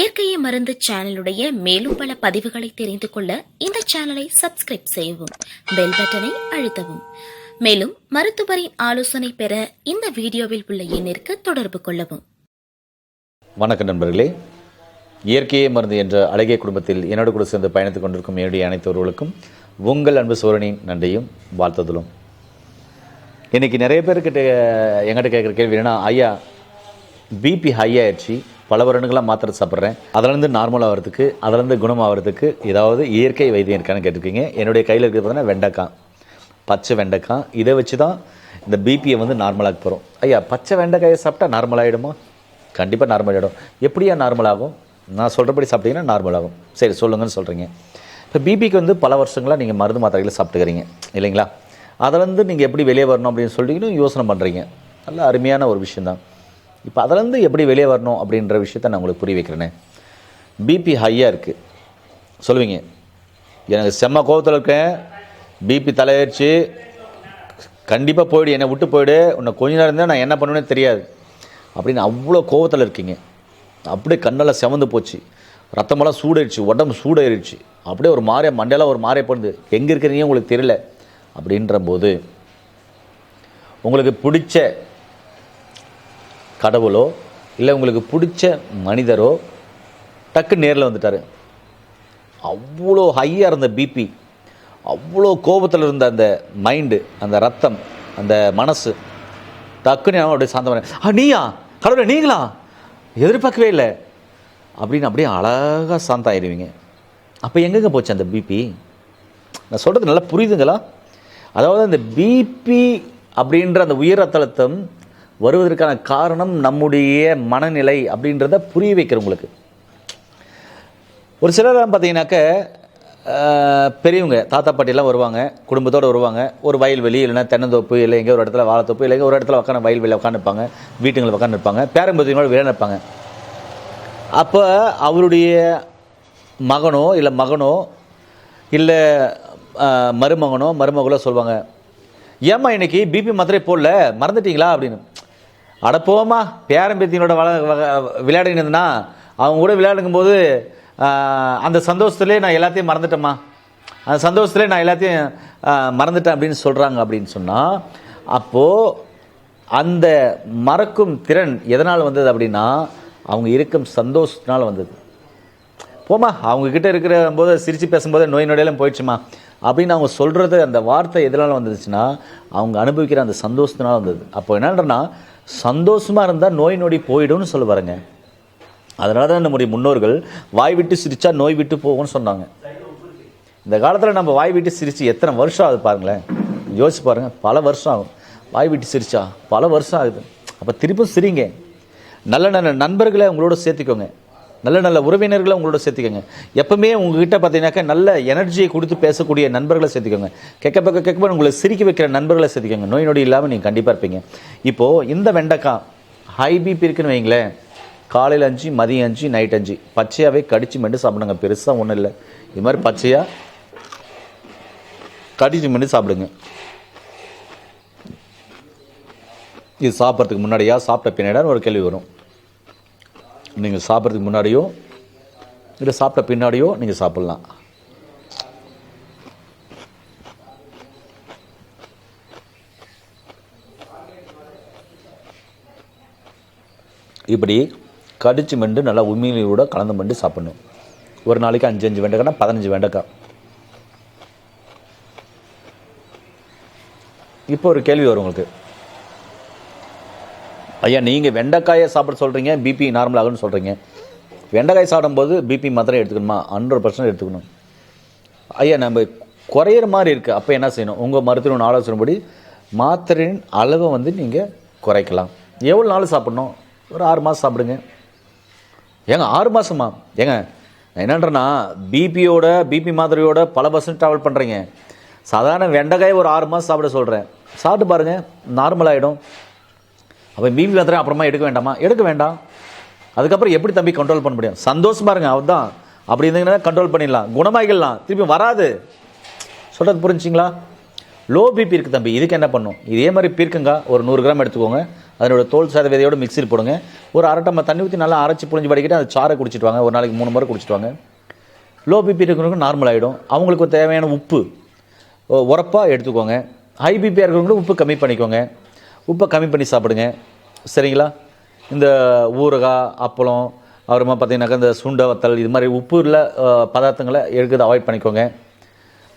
இயற்கையை மருந்து சேனலுடைய மேலும் பல பதிவுகளை தெரிந்து கொள்ள இந்த சேனலை சப்ஸ்கிரைப் செய்யவும் பெல் பட்டனை அழுத்தவும். மேலும் மருத்துவரின் ஆலோசனை பெற இந்த வீடியோவில் உள்ள எண்ணிற்கு தொடர்பு கொள்ளவும். வணக்கம் நண்பர்களே. இயற்கையை மருந்து என்ற அழகிய குடும்பத்தில் என்னோடு கூட சேர்ந்து பயணித்துக் கொண்டிருக்கும் என்னுடைய அனைத்தவர்களுக்கும் உங்கள் அன்பு சோழனின் நன்றியும் வாழ்த்துதலும். இன்னைக்கு நிறைய பேர்கிட்ட எங்கிட்ட கேட்குற கேள்வி என்னன்னா ஐயா பிபி ஹை ஆயிடுச்சு. பல வருடங்களாக மாத்திரை சாப்பிட்றேன். அதுலேருந்து நார்மல் ஆகிறதுக்கு அதுலேருந்து குணமாகிறதுக்கு ஏதாவது இயற்கை வைத்தியம் இருக்கான்னு கேட்டிருக்கீங்க. என்னுடைய கையில் இருக்கிறது பார்த்தீங்கன்னா வெண்டைக்காய். பச்சை வெண்டைக்காய். இதை வச்சு தான் இந்த பிபியை வந்து நார்மலாக போகிறோம் ஐயா பச்சை வெண்டைக்காயை சாப்பிட்டா நார்மல் ஆகிடுமா கண்டிப்பாக நார்மல் ஆகிடும் எப்படியா நார்மல் ஆகும்? நான் சொல்கிறபடி சாப்பிட்டீங்கன்னா நார்மல் ஆகும். சரி சொல்லுங்கன்னு சொல்கிறீங்க இப்போ பிபிக்கு வந்து பல வருஷங்களாக நீங்கள் மருந்து மாத்திரைகளை சாப்பிட்டுக்கிறீங்க. இல்லைங்களா? அதிலேருந்து நீங்கள் எப்படி வெளியே வரணும் அப்படின்னு சொல்லிட்டு யோசனை பண்ணுறீங்க நல்ல அருமையான ஒரு விஷயந்தான் இப்போ அதுலேருந்து எப்படி வெளியே வரணும் அப்படின்ற விஷயத்த நான் உங்களுக்கு புரிய வைக்கிறேனே. பிபி ஹையாக இருக்குது சொல்லுவீங்க. எனக்கு செம்ம கோபத்தில் இருக்கேன். பிபி தலையாயிடுச்சு கண்டிப்பாக போயிடு. என்னை விட்டு போயிடு. உன்னை கொஞ்ச நேரம் இருந்தால் நான் என்ன பண்ணுவேன்னு தெரியாது. அப்படின்னு அவ்வளோ கோவத்தில் இருக்கீங்க. அப்படியே கண்ணெல்லாம் செவந்து போச்சு. ரத்தமெல்லாம் சூடாயிடுச்சு உடம்பு சூடாயிருச்சு அப்படியே ஒரு மாறிய மண்டையெல்லாம் ஒரு மாறிய பண்ணுது எங்கே இருக்கிறீங்க உங்களுக்கு தெரியல. அப்படின்ற போது உங்களுக்கு பிடிச்ச கடவுளோ இல்லை உங்களுக்கு பிடிச்ச மனிதரோ டக்கு நேரில் வந்துட்டார். அவ்வளோ ஹையாக இருந்த பிபி அவ்வளோ கோபத்தில் இருந்த அந்த மைண்டு அந்த ரத்தம் அந்த மனசு டக்குன்னு அவன் அப்படியே சாந்தமான ஆ நீயா? கடவுளை நீங்களா? எதிர்பார்க்கவே இல்லை. அப்படின்னு அப்படியே அழகாக சாந்தம் ஆயிடுவீங்க அப்போ எங்கெங்க போச்சு அந்த பிபி நான் சொல்கிறது நல்லா புரியுதுங்களா? அதாவது அந்த பிபி அப்படின்ற அந்த உயர் ரத்த அழுத்தம் வருவதற்கான காரணம் நம்முடைய மனநிலை அப்படின்றத புரிய வைக்கிற உங்களுக்கு. ஒரு சிலர்லாம் பார்த்தீங்கன்னாக்க பெரியவங்க தாத்தா பாட்டிலாம் வருவாங்க குடும்பத்தோடு வருவாங்க ஒரு வயல்வெளி இல்லைன்னா தென்னந்தோப்பு இல்லை எங்கே ஒரு இடத்துல வாழைத்தோப்பு இல்லை ஒரு இடத்துல உட்காந்து வயல்வெளியில் உட்காந்துருப்பாங்க வீட்டுங்களில் உட்காந்துருப்பாங்க பேரம்பத்தினோட விளையாடுப்பாங்க அப்போ அவருடைய மகனோ இல்லை மகனோ இல்லை மருமகனோ மருமகளோ சொல்லுவாங்க ஏம்மா இன்னைக்கு பிபி மாத்திரை போடல மறந்துட்டீங்களா? அப்படின்னு. அட போமா பேரம்பேத்தினோட வள வ- விளையாடின்னு அவங்க கூட விளையாடும் போது அந்த சந்தோஷத்துலேயே நான் எல்லாத்தையும் மறந்துட்டேம்மா. அந்த சந்தோஷத்துலேயே நான் எல்லாத்தையும் மறந்துட்டேன் அப்படின்னு சொல்கிறாங்க அப்படின்னு சொன்னால் அப்போது அந்த மறக்கும் திறன் எதனால் வந்தது அப்படின்னா அவங்க இருக்கும் சந்தோஷத்தினால் வந்தது. போமா அவங்கக்கிட்ட இருக்கிற போது சிரித்து பேசும்போது நோய் நொடியெல்லாம் போயிடுச்சுமா அப்படின்னு அவங்க சொல்கிறது அந்த வார்த்தை எதனால் வந்துச்சுன்னா அவங்க அனுபவிக்கிற அந்த சந்தோஷத்தினால் வந்தது. அப்போ என்னன்றனா சந்தோஷமாக இருந்தால் நோய் நொடி போயிடும்னு சொல்ல பாருங்க அதனால தான் நம்முடைய முன்னோர்கள் வாய் விட்டு சிரித்தா நோய் விட்டு போகும்னு சொன்னாங்க. இந்த காலத்தில் நம்ம வாய் விட்டு சிரித்து எத்தனை வருஷம் ஆகுது பாருங்களேன். யோசிச்சு பாருங்கள் பல வருஷம் ஆகும். வாய் விட்டு சிரிச்சா பல வருஷம் ஆகுது. அப்போ திருப்பும் சிரிங்க. நல்ல நல்ல நண்பர்களை உங்களோட சேர்த்துக்கோங்க. நல்ல நல்ல உறவினர்களை உங்களோட சேர்த்துக்கோங்க. எப்பவுமே உங்ககிட்ட பார்த்தீங்கன்னாக்கா நல்ல எனர்ஜியை கொடுத்து பேசக்கூடிய நண்பர்களை சேர்த்துக்கோங்க. கேட்க பக்க கேட்க உங்களை சிரிக்க வைக்கிற நண்பர்களை சேர்த்துக்கோங்க. நோய் நொடி இல்லாமல் நீங்கள் கண்டிப்பாக இருப்பீங்க. இப்போது இந்த வெண்டைக்காய் ஹை பிபி இருக்குன்னு வைங்களேன். காலையில் அஞ்சு மதியம் அஞ்சு நைட் அஞ்சு. பச்சையாகவே கடிச்சு மெண்டு சாப்பிடுங்க. பெருசாக ஒன்றும் இல்லை. இது மாதிரி பச்சையாக கடிச்சு மெண்டு சாப்பிடுங்க. இது சாப்பிட்றதுக்கு முன்னாடியா சாப்பிட்ட பின்னாடியா ஒரு கேள்வி வரும். நீங்கள் சாப்பிட்றதுக்கு முன்னாடியோ இல்லை சாப்பிட்ட பின்னாடியோ நீங்கள் சாப்பிட்லாம். இப்படி கடிச்சு மெண்டு நல்லா உண்மையிலோட கலந்து மெண்டு சாப்பிடணும். ஒரு நாளைக்கு அஞ்சு அஞ்சு வெண்டைக்காய்னா பதினஞ்சு வெண்டைக்காய். இப்போ ஒரு கேள்வி வரும் உங்களுக்கு. ஐயா நீங்கள் வெண்டைக்காயை சாப்பிட சொல்கிறீங்க பிபி நார்மல் ஆகும்னு சொல்கிறீங்க வெண்டைக்காய் சாப்பிடும்போது பிபி மாத்திரை எடுத்துக்கணுமா? ஹண்ட்ரட் பர்சன்ட் எடுத்துக்கணும். ஐயா நம்ம குறையிற மாதிரி இருக்குது அப்போ என்ன செய்யணும்? உங்கள் மருத்துவன் ஆலோசனைப்படி மாத்திரையின் அளவை வந்து நீங்கள் குறைக்கலாம். எவ்வளோ நாள் சாப்பிட்ணும்? ஒரு ஆறு மாதம் சாப்பிடுங்க. ஏங்க ஆறு மாதமா ஏங்க என்னன்றனா பிபியோட பிபி மாத்திரையோட பல பர்சன்ட் ட்ராவல் பண்ணுறீங்க சாதாரண வெண்டைக்காய் ஒரு ஆறு மாதம் சாப்பிட சொல்கிறேன் சாப்பிட்டு பாருங்கள் நார்மல் ஆகிடும் அப்போ பிபி மாத்திரை அப்புறமா எடுக்க வேண்டாமா? எடுக்க வேண்டாம். அதுக்கப்புறம் எப்படி தம்பி கண்ட்ரோல் பண்ண முடியும்? சந்தோஷமா இருங்க அவர்தான் அப்படி இருந்தீங்கன்னா கண்ட்ரோல் பண்ணிடலாம். குணமாகிடலாம் திருப்பி வராது. சொல்கிறது புரிஞ்சிங்களா? லோ பிபி இருக்குது தம்பி. இதுக்கு என்ன பண்ணும்? இதே மாதிரி பீர்க்கங்க ஒரு நூறு கிராம் எடுத்துக்கோங்க. அதனோட தோல் சாத விதையோட மிக்சியில் போடுங்க. ஒரு அரை டம்ளர் தண்ணி ஊற்றி நல்லா அரைச்சி புழிஞ்சு வடிக்கிட்டு அந்த சாரை குடிச்சிட்டு வாங்க. ஒரு நாளைக்கு மூணு முறை குடிச்சிட்டு வாங்க. லோ பிபி இருக்கிறவங்களுக்கு நார்மல் ஆகிடும் அவங்களுக்கு தேவையான உப்பு உரப்பாக எடுத்துக்கோங்க. ஹை பிபியாக இருக்கிறவங்களும் உப்பு கம்மி பண்ணிக்கோங்க. உப்பை கம்மி பண்ணி சாப்பிடுங்க. சரிங்களா? இந்த ஊறுகாய் அப்பளம் அப்புறமா பார்த்தீங்கன்னாக்கா இந்த சுண்டை வத்தல் இது மாதிரி உப்பு உள்ள பதார்த்தங்களை எடுக்கிறது அவாய்ட் பண்ணிக்கோங்க.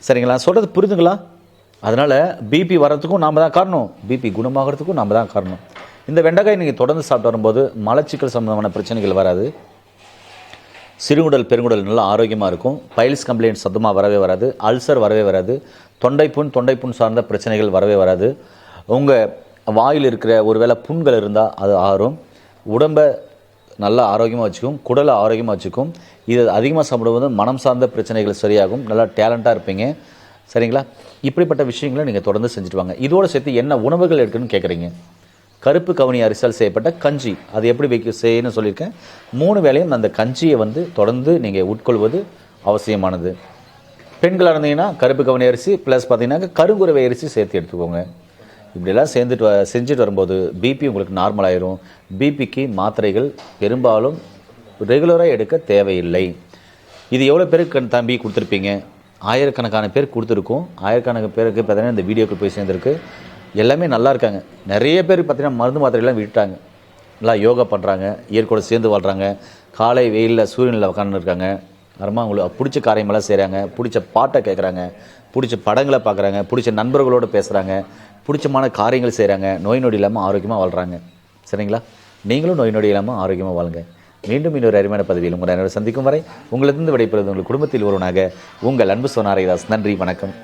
சரிங்களா? சொல்கிறது புரிதுங்களா அதனால் பிபி வர்றதுக்கும் நாம் தான் காரணம். பிபி குணமாகறதுக்கும் நாம் தான் காரணம். இந்த வெண்டைக்காய் நீங்கள் தொடர்ந்து சாப்பிட்டு வரும்போது மலச்சிக்கல் சம்மந்தமான பிரச்சனைகள் வராது. சிறுகுடல் பெருங்குடல் நல்லா ஆரோக்கியமாக இருக்கும். பைல்ஸ் கம்ப்ளைண்ட் சத்தமாக வரவே வராது. அல்சர் வரவே வராது. தொண்டைப்புண் தொண்டைப்புண் சார்ந்த பிரச்சனைகள் வரவே வராது. உங்கள் வாயில் இருக்கிற ஒருவேளை புண்கள் இருந்தால் அது ஆறும். உடம்பை நல்லா ஆரோக்கியமாக வச்சுக்கும் குடலை ஆரோக்கியமாக வச்சுக்கும். இது அதிகமாக சாப்பிடும்போது மனம் சார்ந்த பிரச்சனைகள் சரியாகும். நல்லா டேலண்ட்டாக இருப்பீங்க. சரிங்களா? இப்படிப்பட்ட விஷயங்களை நீங்கள் தொடர்ந்து செஞ்சுட்டு வாங்க. இதோட சேர்த்து என்ன உணவுகள் இருக்குன்னு கேட்குறீங்க கருப்பு கவனி அரிசால் செய்யப்பட்ட கஞ்சி. அது எப்படி வைக்க செய்யணும்னு சொல்லியிருக்கேன். மூணு வேளையும் அந்த கஞ்சியை வந்து தொடர்ந்து நீங்கள் உட்கொள்வது அவசியமானது. பெண்களாக இருந்தீங்கன்னா கருப்பு கவனி அரிசி ப்ளஸ் பார்த்தீங்கன்னா கருங்குறவை அரிசி சேர்த்து எடுத்துக்கோங்க. இப்படிலாம் சேர்ந்துட்டு செஞ்சுட்டு வரும்போது பிபி உங்களுக்கு நார்மல் ஆயிரும். பிபிக்கு மாத்திரைகள் பெரும்பாலும் ரெகுலராக எடுக்க தேவையில்லை. இது எவ்வளோ பேருக்கு தம்பி கொடுத்துருப்பீங்க? ஆயிரக்கணக்கான பேர் கொடுத்துருக்கோம். ஆயிரக்கணக்கான பேருக்கு பார்த்தீங்கன்னா இந்த வீடியோக்கு போய் சேர்ந்துருக்கு. எல்லாமே நல்லா இருக்காங்க. நிறைய பேர் பார்த்தீங்கன்னா மருந்து மாத்திரையெல்லாம் விட்டுட்டாங்க. நல்லா யோகா பண்ணுறாங்க இயற்கையோட சேர்ந்து வாழ்கிறாங்க காலை வெயிலில் சூரியனில் உட்காந்துருக்காங்க அப்புறமா அவங்களுக்கு பிடிச்ச காரியமெல்லாம் செய்கிறாங்க பிடிச்ச பாட்டை கேட்குறாங்க பிடிச்ச படங்களை பார்க்குறாங்க பிடிச்ச நண்பர்களோடு பேசுகிறாங்க பிடிச்சமான காரியங்கள் செய்கிறாங்க நோய் நொடி இல்லாமல் ஆரோக்கியமாக வாழ்கிறாங்க சரிங்களா? நீங்களும் நோய் நொடி இல்லாமல் ஆரோக்கியமாக வாழுங்க. மீண்டும் இன்னொரு அருமையான பதவியில் உங்களை அனைவரும் சந்திக்கும் வரை உங்களிருந்து விடைபெறுவது உங்கள் குடும்பத்தில் ஒருவனாக உங்கள் அன்பு சோனாரிதாஸ். நன்றி வணக்கம்.